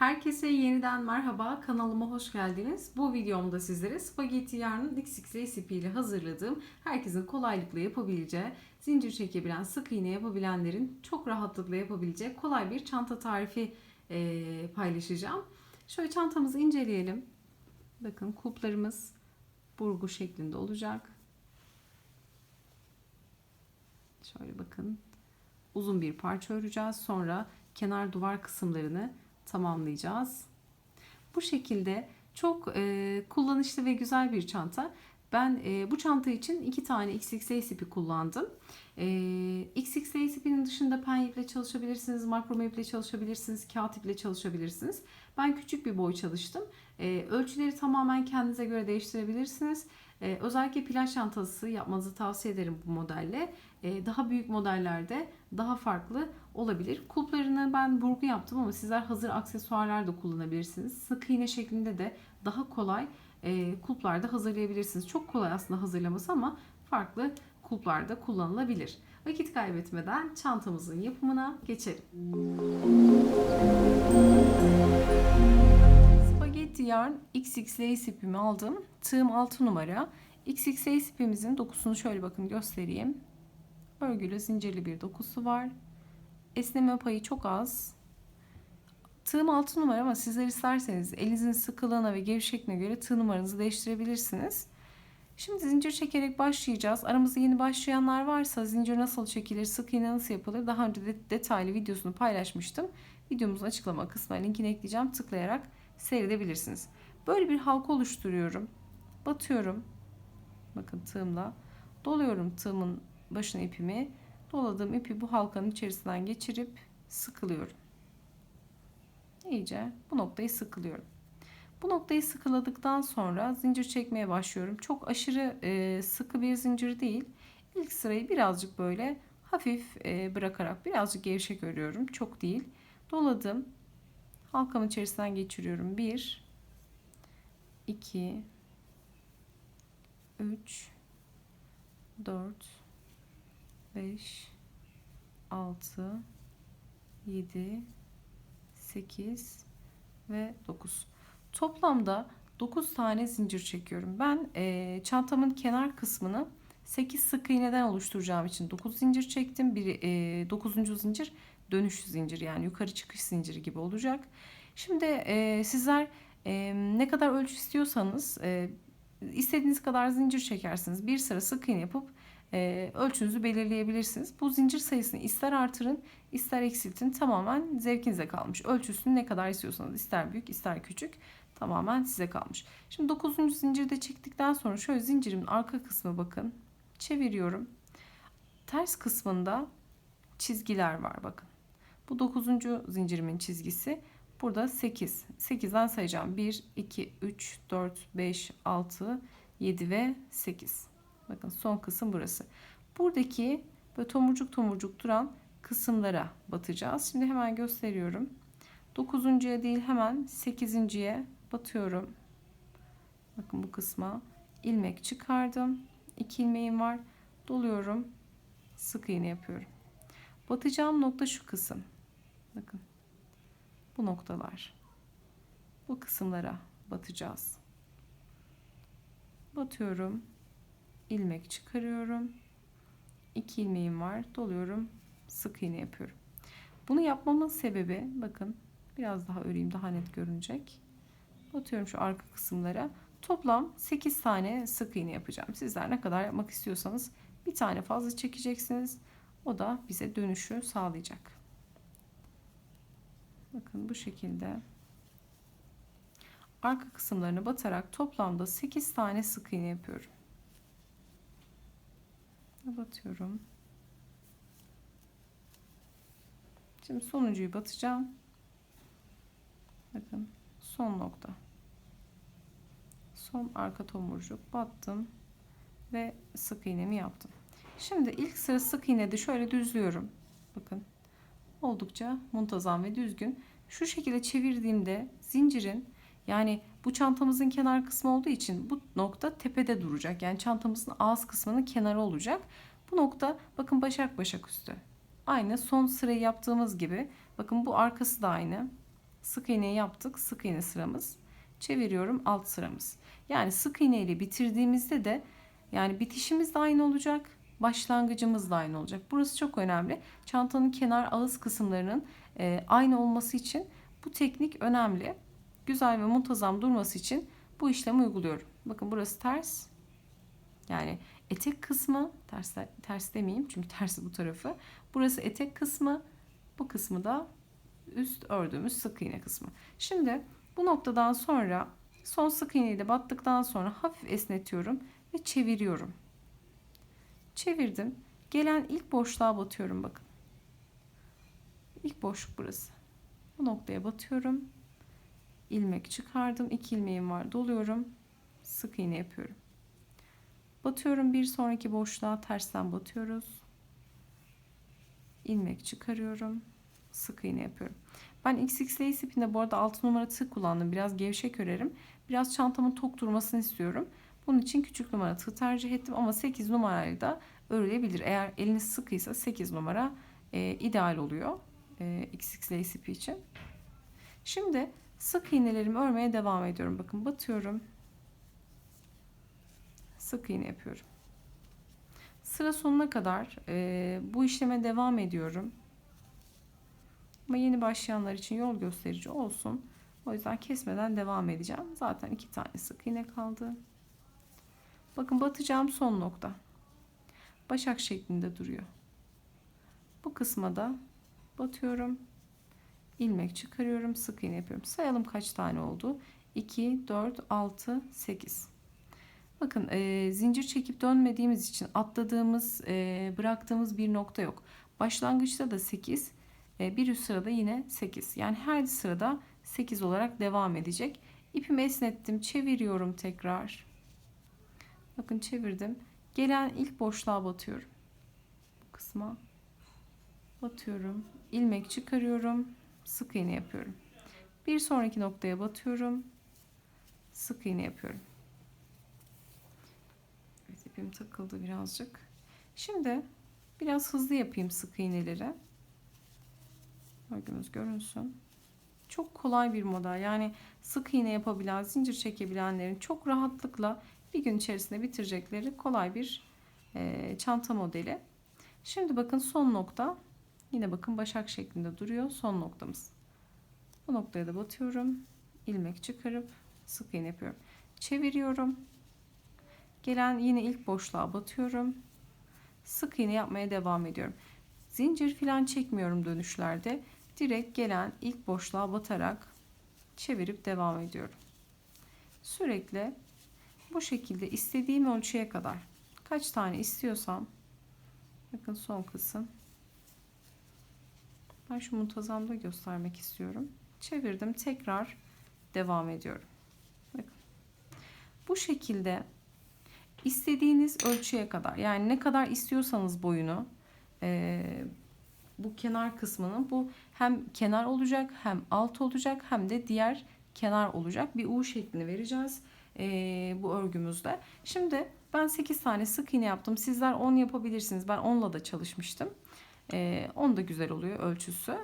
Herkese yeniden merhaba, kanalıma hoş geldiniz. Bu videomda sizlere spagetti yarnın XX resipi ile hazırladığım, herkesin kolaylıkla yapabileceği, zincir çekebilen, sık iğne yapabilenlerin çok rahatlıkla yapabileceği kolay bir çanta tarifi e, paylaşacağım. Şöyle çantamızı inceleyelim. Bakın kulplarımız burgu şeklinde olacak. Şöyle bakın. Uzun bir parça öreceğiz. Sonra kenar duvar kısımlarını tamamlayacağız. Bu şekilde çok e, kullanışlı ve güzel bir çanta. Ben e, bu çanta için iki tane XXL ipi kullandım. E, XXL ipinin dışında pen iple çalışabilirsiniz, makrome iple çalışabilirsiniz, kağıt iple çalışabilirsiniz. Ben küçük bir boy çalıştım. E, ölçüleri tamamen kendinize göre değiştirebilirsiniz. E, özellikle plaj çantası yapmanızı tavsiye ederim bu modelle. E, daha büyük modellerde daha farklı olabilir. Kulplarını ben burgu yaptım ama sizler hazır aksesuarlar da kullanabilirsiniz. Sık iğne şeklinde de daha kolay e, kulplar da hazırlayabilirsiniz. Çok kolay aslında hazırlaması ama farklı kulplarda kullanılabilir. Vakit kaybetmeden çantamızın yapımına geçelim. Spagetti yarn XXL ipimi aldım. Tığım 6 numara. XXL ipimizin dokusunu şöyle bakın göstereyim. Örgülü zincirli bir dokusu var. Esneme payı çok az. Tığım 6 numara ama sizler isterseniz elinizin sıkılığına ve gevşekliğine göre tığ numaranızı değiştirebilirsiniz. Şimdi zincir çekerek başlayacağız. Aramızda yeni başlayanlar varsa zincir nasıl çekilir, sık iğne nasıl yapılır daha önce de detaylı videosunu paylaşmıştım. Videomuzun açıklama kısmına linkini ekleyeceğim. Tıklayarak seyredebilirsiniz. Böyle bir halka oluşturuyorum. Batıyorum. Bakın tığımla. Doluyorum tığımın başına ipimi. Doladığım ipi bu halkanın içerisinden geçirip sıkılıyorum. İyice bu noktayı sıkılıyorum. Bu noktayı sıkıladıktan sonra zincir çekmeye başlıyorum. Çok aşırı e, sıkı bir zincir değil. İlk sırayı birazcık böyle hafif e, bırakarak birazcık gevşek örüyorum. Çok değil. Doladım. Halkamın içerisinden geçiriyorum. 1 2 3 4 5 6 7 8 ve 9 toplamda 9 tane zincir çekiyorum. Ben e, çantamın kenar kısmını 8 sık iğneden oluşturacağım için 9 zincir çektim. Bir e, 9. zincir dönüş zincir yani yukarı çıkış zinciri gibi olacak. Şimdi e, sizler e, ne kadar ölçü istiyorsanız e, istediğiniz kadar zincir çekersiniz. Bir sıra sık iğne yapıp e, ölçünüzü belirleyebilirsiniz. Bu zincir sayısını ister artırın ister eksiltin tamamen zevkinize kalmış. Ölçüsünü ne kadar istiyorsanız ister büyük ister küçük tamamen size kalmış. Şimdi 9. zincirde çektikten sonra şöyle zincirimin arka kısmı bakın çeviriyorum. Ters kısmında çizgiler var bakın. Bu 9. zincirimin çizgisi. Burada 8. 8'den sayacağım. 1, 2, 3, 4, 5, 6, 7 ve 8. Bakın son kısım burası. Buradaki böyle tomurcuk tomurcuk duran kısımlara batacağız. Şimdi hemen gösteriyorum. 9.ya değil hemen 8.ye batıyorum. Bakın bu kısma ilmek çıkardım. 2 ilmeğim var. Doluyorum. Sık iğne yapıyorum. Batacağım nokta şu kısım. Bakın. Bu noktalar. Bu kısımlara batacağız. Batıyorum ilmek çıkarıyorum. 2 ilmeğim var. Doluyorum. Sık iğne yapıyorum. Bunu yapmamın sebebi bakın biraz daha öreyim daha net görünecek. Batıyorum şu arka kısımlara. Toplam 8 tane sık iğne yapacağım. Sizler ne kadar yapmak istiyorsanız bir tane fazla çekeceksiniz. O da bize dönüşü sağlayacak. Bakın bu şekilde arka kısımlarını batarak toplamda 8 tane sık iğne yapıyorum batıyorum. Şimdi sonuncuyu batacağım. Bakın son nokta. Son arka tomurcuk battım ve sık iğnemi yaptım. Şimdi ilk sıra sık iğnede şöyle düzlüyorum. Bakın oldukça muntazam ve düzgün. Şu şekilde çevirdiğimde zincirin yani bu çantamızın kenar kısmı olduğu için bu nokta tepede duracak. Yani çantamızın ağız kısmının kenarı olacak. Bu nokta bakın başak başak üstü. Aynı son sırayı yaptığımız gibi. Bakın bu arkası da aynı. Sık iğneyi yaptık. Sık iğne sıramız. Çeviriyorum alt sıramız. Yani sık iğne ile bitirdiğimizde de yani bitişimiz de aynı olacak. Başlangıcımız da aynı olacak. Burası çok önemli. Çantanın kenar ağız kısımlarının e, aynı olması için bu teknik önemli. Güzel ve muntazam durması için bu işlemi uyguluyorum. Bakın burası ters. Yani etek kısmı ters ters demeyeyim çünkü tersi bu tarafı. Burası etek kısmı. Bu kısmı da üst ördüğümüz sık iğne kısmı. Şimdi bu noktadan sonra son sık iğneyi de battıktan sonra hafif esnetiyorum ve çeviriyorum. Çevirdim. Gelen ilk boşluğa batıyorum bakın. İlk boşluk burası. Bu noktaya batıyorum. İlmek çıkardım. İki ilmeğim var. Doluyorum. Sık iğne yapıyorum. Batıyorum bir sonraki boşluğa tersten batıyoruz. ilmek çıkarıyorum. Sık iğne yapıyorum. Ben XXL ipinde bu arada 6 numara tığ kullandım. Biraz gevşek örerim. Biraz çantamın tok durmasını istiyorum. Bunun için küçük numara tığ tercih ettim ama 8 numarayla da örülebilir. Eğer eliniz sıkıysa 8 numara e, ideal oluyor. E, XXL ipi için. Şimdi sık iğnelerimi örmeye devam ediyorum. Bakın batıyorum. Sık iğne yapıyorum. Sıra sonuna kadar e, bu işleme devam ediyorum. Ama yeni başlayanlar için yol gösterici olsun. O yüzden kesmeden devam edeceğim. Zaten iki tane sık iğne kaldı. Bakın batacağım son nokta. Başak şeklinde duruyor. Bu kısma da batıyorum. İlmek çıkarıyorum. Sık iğne yapıyorum. Sayalım kaç tane oldu. 2, 4, 6, 8. Bakın e, zincir çekip dönmediğimiz için atladığımız, e, bıraktığımız bir nokta yok. Başlangıçta da 8, e, bir üst sırada yine 8. Yani her sırada 8 olarak devam edecek. İpimi esnettim, çeviriyorum tekrar. Bakın çevirdim. Gelen ilk boşluğa batıyorum. Bu kısma batıyorum. ilmek çıkarıyorum. Sık iğne yapıyorum. Bir sonraki noktaya batıyorum. Sık iğne yapıyorum. Evet, ipim takıldı birazcık. Şimdi biraz hızlı yapayım sık iğneleri. Örgümüz görünsün. Çok kolay bir model. Yani sık iğne yapabilen, zincir çekebilenlerin çok rahatlıkla bir gün içerisinde bitirecekleri kolay bir e, çanta modeli. Şimdi bakın son nokta. Yine bakın başak şeklinde duruyor. Son noktamız. Bu noktaya da batıyorum. ilmek çıkarıp sık iğne yapıyorum. Çeviriyorum. Gelen yine ilk boşluğa batıyorum. Sık iğne yapmaya devam ediyorum. Zincir filan çekmiyorum dönüşlerde. Direkt gelen ilk boşluğa batarak çevirip devam ediyorum. Sürekli bu şekilde istediğim ölçüye kadar kaç tane istiyorsam bakın son kısım ben şu muntazamda göstermek istiyorum. Çevirdim. Tekrar devam ediyorum. Bakın. Bu şekilde istediğiniz ölçüye kadar yani ne kadar istiyorsanız boyunu e, bu kenar kısmının bu hem kenar olacak hem alt olacak hem de diğer kenar olacak bir U şeklini vereceğiz e, bu örgümüzde. Şimdi ben 8 tane sık iğne yaptım. Sizler 10 yapabilirsiniz. Ben 10'la da çalışmıştım. E, 10 da güzel oluyor ölçüsü.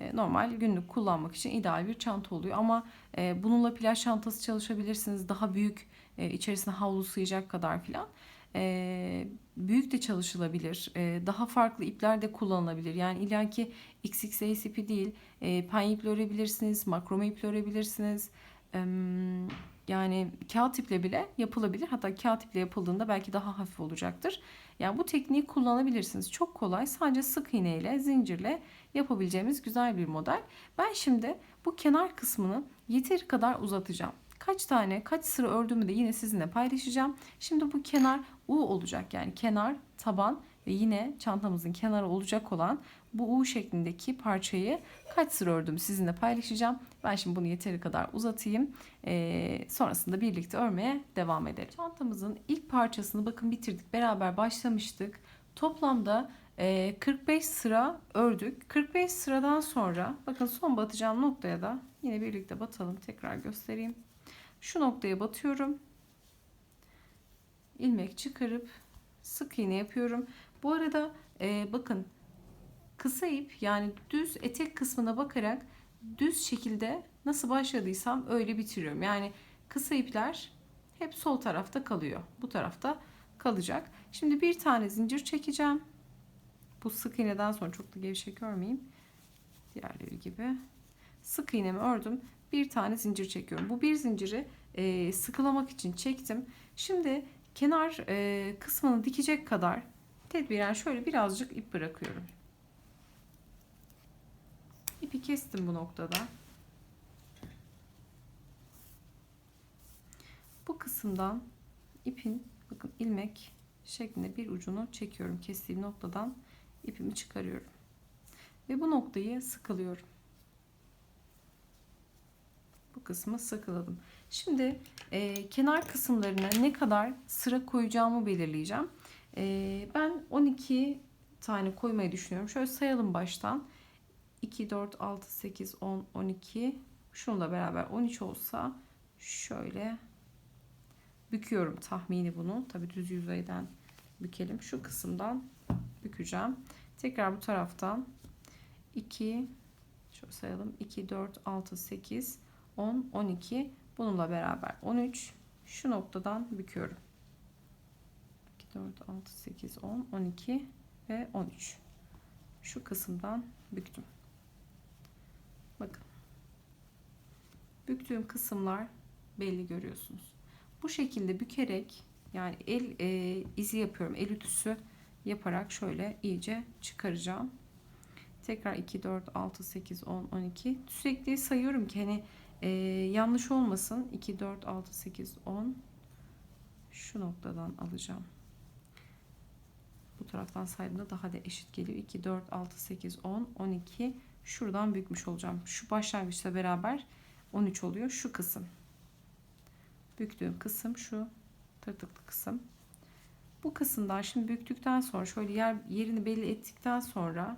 E, normal günlük kullanmak için ideal bir çanta oluyor. Ama e, bununla plaj çantası çalışabilirsiniz. Daha büyük e, içerisine havlu sığacak kadar filan. E, büyük de çalışılabilir. E, daha farklı ipler de kullanılabilir. Yani illaki XXS ipi değil. E, pen iple örebilirsiniz. Makrome iple örebilirsiniz. E, yani kağıt iple bile yapılabilir. Hatta kağıt iple yapıldığında belki daha hafif olacaktır. Yani bu tekniği kullanabilirsiniz. Çok kolay. Sadece sık iğne ile, zincirle yapabileceğimiz güzel bir model. Ben şimdi bu kenar kısmını yeteri kadar uzatacağım. Kaç tane, kaç sıra ördüğümü de yine sizinle paylaşacağım. Şimdi bu kenar U olacak. Yani kenar, taban ve yine çantamızın kenarı olacak olan bu U şeklindeki parçayı kaç sıra ördüm sizinle paylaşacağım. Ben şimdi bunu yeteri kadar uzatayım. Ee, sonrasında birlikte örmeye devam edelim. Çantamızın ilk parçasını bakın bitirdik. Beraber başlamıştık. Toplamda e, 45 sıra ördük. 45 sıradan sonra bakın son batacağım noktaya da yine birlikte batalım. Tekrar göstereyim. Şu noktaya batıyorum. ilmek çıkarıp sık iğne yapıyorum. Bu arada e, bakın kısa ip yani düz etek kısmına bakarak düz şekilde nasıl başladıysam öyle bitiriyorum. Yani kısa ipler hep sol tarafta kalıyor. Bu tarafta kalacak. Şimdi bir tane zincir çekeceğim. Bu sık iğneden sonra çok da gevşek örmeyeyim. Diğerleri gibi. Sık iğnemi ördüm. Bir tane zincir çekiyorum. Bu bir zinciri e, sıkılamak için çektim. Şimdi kenar e, kısmını dikecek kadar tedbiren şöyle birazcık ip bırakıyorum. İpi kestim bu noktada. Bu kısımdan ipin bakın ilmek şeklinde bir ucunu çekiyorum. Kestiğim noktadan ipimi çıkarıyorum. Ve bu noktayı sıkılıyorum. Bu kısmı sıkıladım. Şimdi e, kenar kısımlarına ne kadar sıra koyacağımı belirleyeceğim. E, ben 12 tane koymayı düşünüyorum. Şöyle sayalım baştan. 2, 4, 6, 8, 10, 12. Şununla beraber 13 olsa şöyle büküyorum tahmini bunu. Tabi düz yüzeyden bükelim. Şu kısımdan bükeceğim. Tekrar bu taraftan 2 şöyle sayalım. 2, 4, 6, 8, 10, 12. Bununla beraber 13. Şu noktadan büküyorum. 2, 4, 6, 8, 10, 12 ve 13. Şu kısımdan büktüm. Bakın. Büktüğüm kısımlar belli görüyorsunuz. Bu şekilde bükerek yani el e, izi yapıyorum. El ütüsü yaparak şöyle iyice çıkaracağım. Tekrar 2, 4, 6, 8, 10, 12. Sürekli sayıyorum ki hani e, yanlış olmasın. 2, 4, 6, 8, 10. Şu noktadan alacağım. Bu taraftan saydığımda daha da eşit geliyor. 2, 4, 6, 8, 10, 12. Şuradan bükmüş olacağım. Şu başlangıçla beraber 13 oluyor. Şu kısım. Büktüğüm kısım şu tırtıklı kısım. Bu kısımdan şimdi büktükten sonra şöyle yer, yerini belli ettikten sonra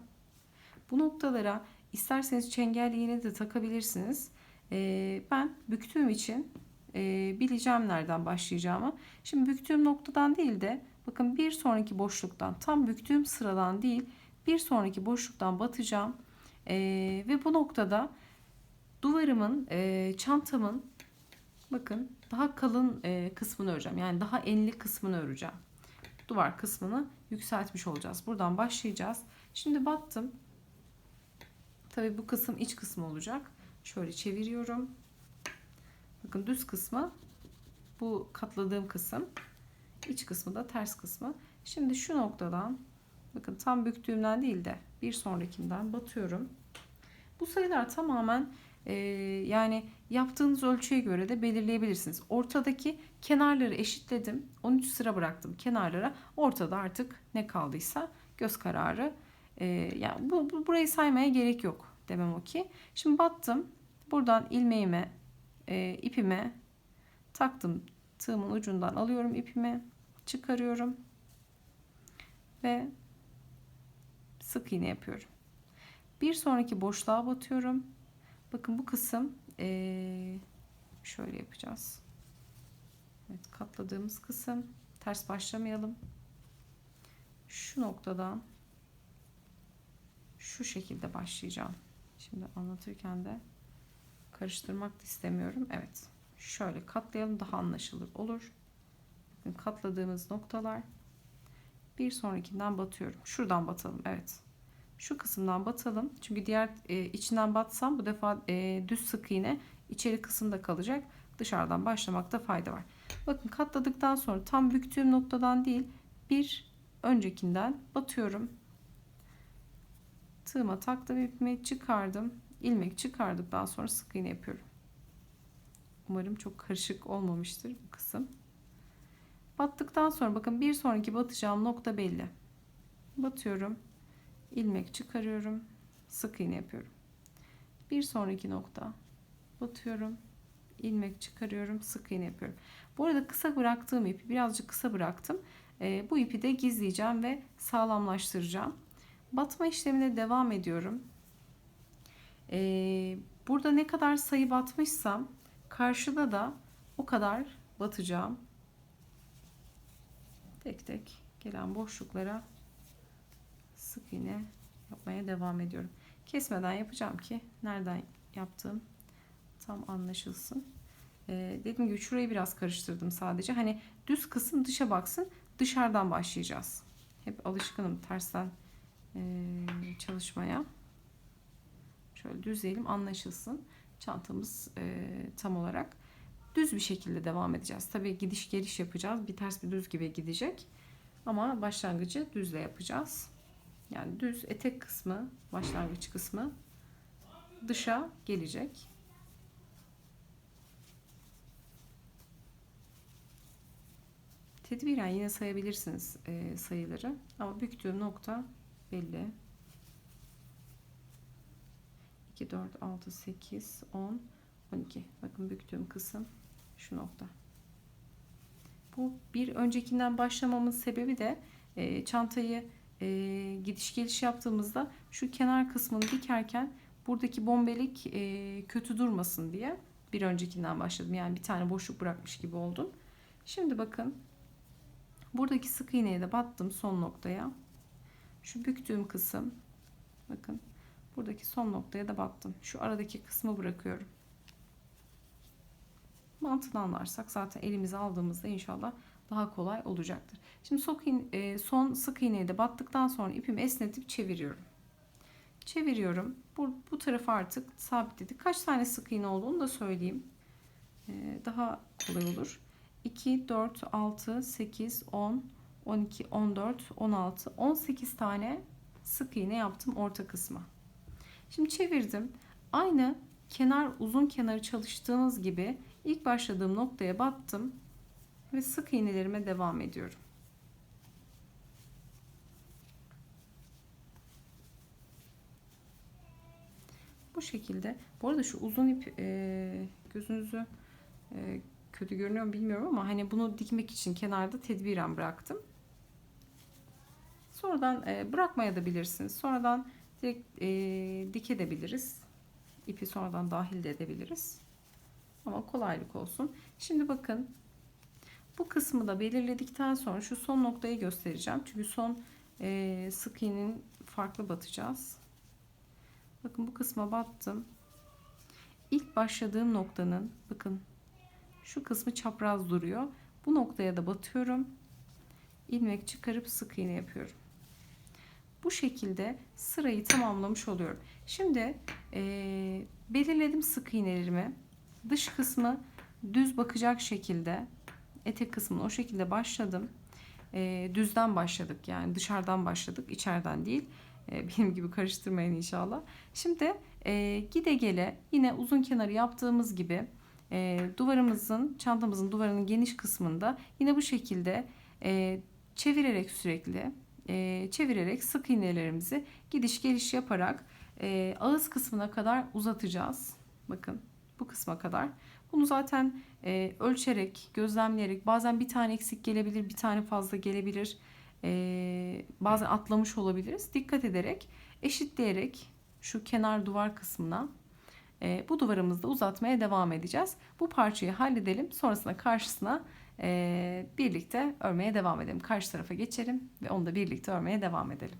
bu noktalara isterseniz çengel iğne de takabilirsiniz. Ee, ben büktüğüm için e, bileceğim nereden başlayacağımı. Şimdi büktüğüm noktadan değil de bakın bir sonraki boşluktan tam büktüğüm sıradan değil bir sonraki boşluktan batacağım. Ee, ve bu noktada duvarımın, e, çantamın bakın daha kalın e, kısmını öreceğim. Yani daha enli kısmını öreceğim. Duvar kısmını yükseltmiş olacağız. Buradan başlayacağız. Şimdi battım. Tabi bu kısım iç kısmı olacak. Şöyle çeviriyorum. Bakın düz kısmı bu katladığım kısım. İç kısmı da ters kısmı. Şimdi şu noktadan bakın tam büktüğümden değil de bir sonrakinden batıyorum. Bu sayılar tamamen e, yani yaptığınız ölçüye göre de belirleyebilirsiniz. Ortadaki kenarları eşitledim. 13 sıra bıraktım kenarlara. Ortada artık ne kaldıysa göz kararı. E, yani bu, bu burayı saymaya gerek yok demem o ki. Şimdi battım. Buradan ilmeğime, e, ipime taktım. Tığımın ucundan alıyorum ipimi, çıkarıyorum ve sık iğne yapıyorum. Bir sonraki boşluğa batıyorum. Bakın bu kısım şöyle yapacağız. Evet, katladığımız kısım. Ters başlamayalım. Şu noktadan şu şekilde başlayacağım. Şimdi anlatırken de karıştırmak da istemiyorum. Evet. Şöyle katlayalım daha anlaşılır olur. Katladığımız noktalar bir sonrakinden batıyorum. Şuradan batalım. Evet. Şu kısımdan batalım. Çünkü diğer e, içinden batsam bu defa e, düz sık iğne içeri kısımda kalacak. Dışarıdan başlamakta fayda var. Bakın katladıktan sonra tam büktüğüm noktadan değil bir öncekinden batıyorum. Tığıma taktım ipimi çıkardım. ilmek çıkardıktan sonra sık iğne yapıyorum. Umarım çok karışık olmamıştır bu kısım. Battıktan sonra bakın bir sonraki batacağım nokta belli. Batıyorum ilmek çıkarıyorum sık iğne yapıyorum. Bir sonraki nokta batıyorum ilmek çıkarıyorum sık iğne yapıyorum. Bu arada kısa bıraktığım ipi birazcık kısa bıraktım. E, bu ipi de gizleyeceğim ve sağlamlaştıracağım. Batma işlemine devam ediyorum. E, burada ne kadar sayı batmışsam karşıda da o kadar batacağım tek tek gelen boşluklara sık iğne yapmaya devam ediyorum. Kesmeden yapacağım ki nereden yaptığım tam anlaşılsın. Ee, dediğim gibi şurayı biraz karıştırdım sadece. Hani düz kısım dışa baksın. Dışarıdan başlayacağız. Hep alışkınım tersten ee, çalışmaya. Şöyle düzleyelim anlaşılsın. Çantamız ee, tam olarak düz bir şekilde devam edeceğiz. Tabii gidiş geliş yapacağız. Bir ters bir düz gibi gidecek. Ama başlangıcı düzle yapacağız. Yani düz etek kısmı, başlangıç kısmı dışa gelecek. Tedbiren yine sayabilirsiniz e, sayıları ama büktüğüm nokta belli. 2, 4, 6, 8, 10, 12. Bakın büktüğüm kısım şu nokta. Bu bir öncekinden başlamamın sebebi de e, çantayı e, gidiş geliş yaptığımızda şu kenar kısmını dikerken buradaki bombelik e, kötü durmasın diye bir öncekinden başladım. Yani bir tane boşluk bırakmış gibi oldum. Şimdi bakın buradaki sık iğneye de battım son noktaya. Şu büktüğüm kısım bakın buradaki son noktaya da battım. Şu aradaki kısmı bırakıyorum. Mantığını anlarsak zaten elimize aldığımızda inşallah daha kolay olacaktır. Şimdi sok in, e, son sık iğneye de battıktan sonra ipimi esnetip çeviriyorum. Çeviriyorum. Bu, bu tarafı artık sabitledik. Kaç tane sık iğne olduğunu da söyleyeyim. E, daha kolay olur. 2, 4, 6, 8, 10, 12, 14, 16, 18 tane sık iğne yaptım orta kısma. Şimdi çevirdim. Aynı kenar uzun kenarı çalıştığımız gibi ilk başladığım noktaya battım ve sık iğnelerime devam ediyorum. Bu şekilde. Bu arada şu uzun ip e, gözünüzü e, kötü görünüyor bilmiyorum ama hani bunu dikmek için kenarda tedbiren bıraktım. Sonradan e, bırakmaya da bilirsiniz. Sonradan direkt e, dikebiliriz. İpi sonradan dahil de edebiliriz. Ama kolaylık olsun. Şimdi bakın bu kısmı da belirledikten sonra şu son noktayı göstereceğim. Çünkü son e, sık iğnenin farklı batacağız. Bakın bu kısma battım. İlk başladığım noktanın bakın şu kısmı çapraz duruyor. Bu noktaya da batıyorum. ilmek çıkarıp sık iğne yapıyorum. Bu şekilde sırayı tamamlamış oluyorum. Şimdi e, belirledim sık iğnelerimi. Dış kısmı düz bakacak şekilde etek kısmını o şekilde başladım. E, düzden başladık yani dışarıdan başladık içeriden değil. E, benim gibi karıştırmayın inşallah. Şimdi e, gide gele yine uzun kenarı yaptığımız gibi e, duvarımızın çantamızın duvarının geniş kısmında yine bu şekilde e, çevirerek sürekli e, çevirerek sık iğnelerimizi gidiş geliş yaparak e, ağız kısmına kadar uzatacağız. Bakın bu kısma kadar. Bunu zaten e, ölçerek, gözlemleyerek bazen bir tane eksik gelebilir, bir tane fazla gelebilir. E, bazen atlamış olabiliriz. Dikkat ederek, eşitleyerek şu kenar duvar kısmına e, bu duvarımızda uzatmaya devam edeceğiz. Bu parçayı halledelim. Sonrasında karşısına e, birlikte örmeye devam edelim. Karşı tarafa geçelim ve onu da birlikte örmeye devam edelim.